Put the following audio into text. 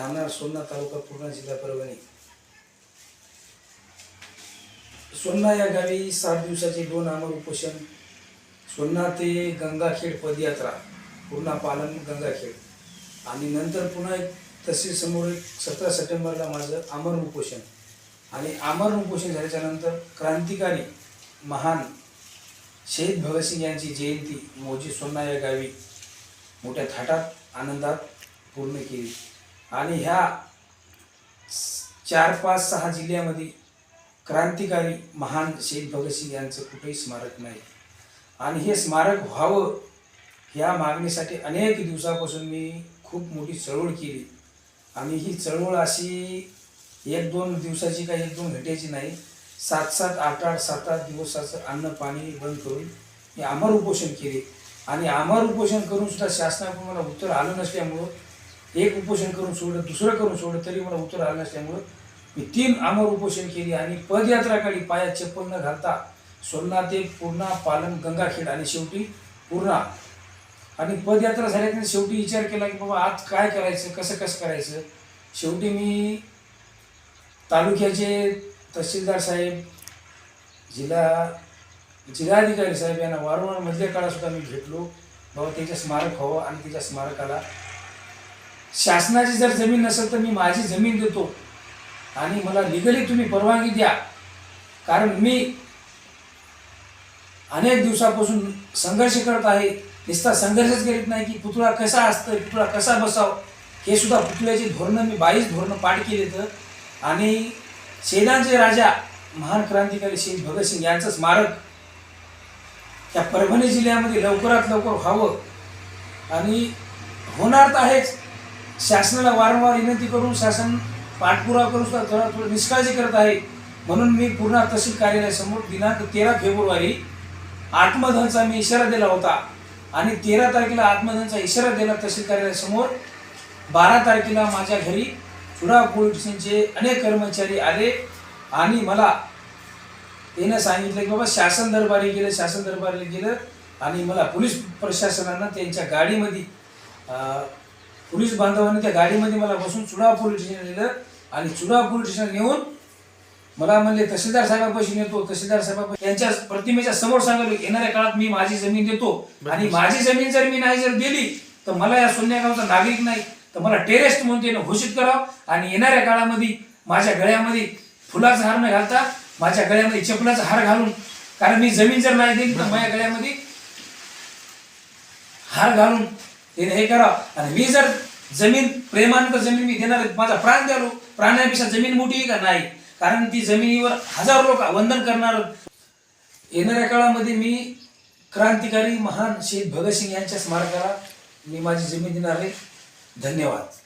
सोन्ना तालुका पूर्णा जिल्हा परभणी. सोन्ना या गावी सात दिवसाचे दोन आमर उपोषण. सोन्ना ते गंगाखेड पदयात्रा पूर्णा पालन गंगाखेड. आणि नंतर पुन्हा एक तहसील समोर एक सतरा सप्टेंबरला माझं आमरण उपोषण. आणि आमरण उपोषण झाल्याच्यानंतर क्रांतिकारी महान शहीद भगतसिंग यांची जयंती मोजी सोन्ना या गावी मोठ्या थाटात आनंदात पूर्ण केली. आणि ह्या चार पाच सहा जिल्ह्यामध्ये क्रांतिकारी महान शहीद भगतसिंग यांचं कुठेही स्मारक नाही. आणि हे स्मारक व्हावं ह्या मागणीसाठी अनेक दिवसापासून मी खूप मोठी चळवळ केली. आणि ही चळवळ अशी एक दोन दिवसाची काही एक दोन भेटायची नाही सात सात आठ आठ सात आठ दिवसाचं अन्न पाणी बंद करून मी अमर उपोषण केले. आणि अमर उपोषण करून सुद्धा शासनाकडून मला उत्तर आलं नसल्यामुळं एक उपोषण करून सोडलं दुसरं करून सोडलं तरी मला उत्तर आलं नसल्यामुळं मी तीन अमर उपोषण केली आणि पदयात्रा पायात चप्पल न घालता सोन्ना ते पूर्णा पालन गंगाखेड आणि शेवटी पूर्णा. आणि पदयात्रा झाल्यानंतर शेवटी विचार केला की बाबा आज काय करायचं कसं कसं करायचं? शेवटी मी तालुक्याचे तहसीलदार साहेब जिल्हा जिल्हाधिकारी साहेब यांना वारंवार मधल्या काळातसुद्धा मी भेटलो. बाबा त्याच्या स्मारक हवं आणि त्याच्या स्मारकाला शासनाची जर जमीन नसेल तर मी माझी जमीन देतो. आणि मला लिगली तुम्ही परवानगी द्या. कारण मी अनेक दिवसापासून संघर्ष करत आहे. नुसता संघर्षच करीत नाही की पुतळा कसा असतं पुतळा कसा बसाव. हे सुद्धा पुतळ्याची धोरणं मी बावीस धोरणं पाठ केले तर. आणि सेनाचे राजा महान क्रांतिकारी शहीद भगतसिंग यांचं स्मारक त्या परभणी जिल्ह्यामध्ये लवकरात लवकर व्हावं. आणि होणार तर आहेच. शासनाला वारंवार विनंती करून शासन पाठपुरावा करून सुद्धा थोडा थोडं निष्काळजी करत आहे. म्हणून मी पूर्ण तहसील कार्यालयासमोर दिनांक तेरा फेब्रुवारी आत्मधनचा मी इशारा दिला होता. आणि तेरा तारखेला आत्मधनचा इशारा दिला तहसील कार्यालयासमोर बारा तारखेला माझ्या घरी चुडा पोलीस अनेक कर्मचारी आले आणि मला त्यानं सांगितलं की बाबा शासन दरबारी गेलं शासन दरबारी गेलं आणि मला पोलीस प्रशासनानं त्यांच्या गाडीमध्ये पोलीस बांधवांनी त्या गाडीमध्ये मला बसून चुडा पोलीस स्टेशन नेलं आणि चुडा पोलीस स्टेशन नेऊन मला म्हणले तहसीलदार साहेबापाशी नेतो तहसीलदार साहेबापाशी यांच्या प्रतिमेच्या समोर सांगितलं येणाऱ्या काळात मी माझी जमीन देतो आणि माझी जमीन जर मी नाही जर दिली तर मला या सोन्या गावचा नागरिक नाही. तर मला टेरेस्ट म्हणून त्यानं घोषित करावं आणि येणाऱ्या काळामध्ये माझ्या गळ्यामध्ये फुलाचा हार न घालता माझ्या गळ्यामध्ये चपलाचा हार घालून कारण मी जमीन जर नाही दिली तर माझ्या गळ्यामध्ये हार घालून त्याने हे करावं आणि मी जर जमीन प्रेमानं तर जमीन मी देणार आहे. माझा प्राण द्यालो. प्राण्यापेक्षा जमीन मोठी आहे का? नाही. कारण ती जमिनीवर हजारो लोक वंदन करणार. येणाऱ्या काळामध्ये मी क्रांतिकारी महान शहीद भगतसिंग यांच्या स्मारकाला मी माझी जमीन देणार आहे. धन्यवाद.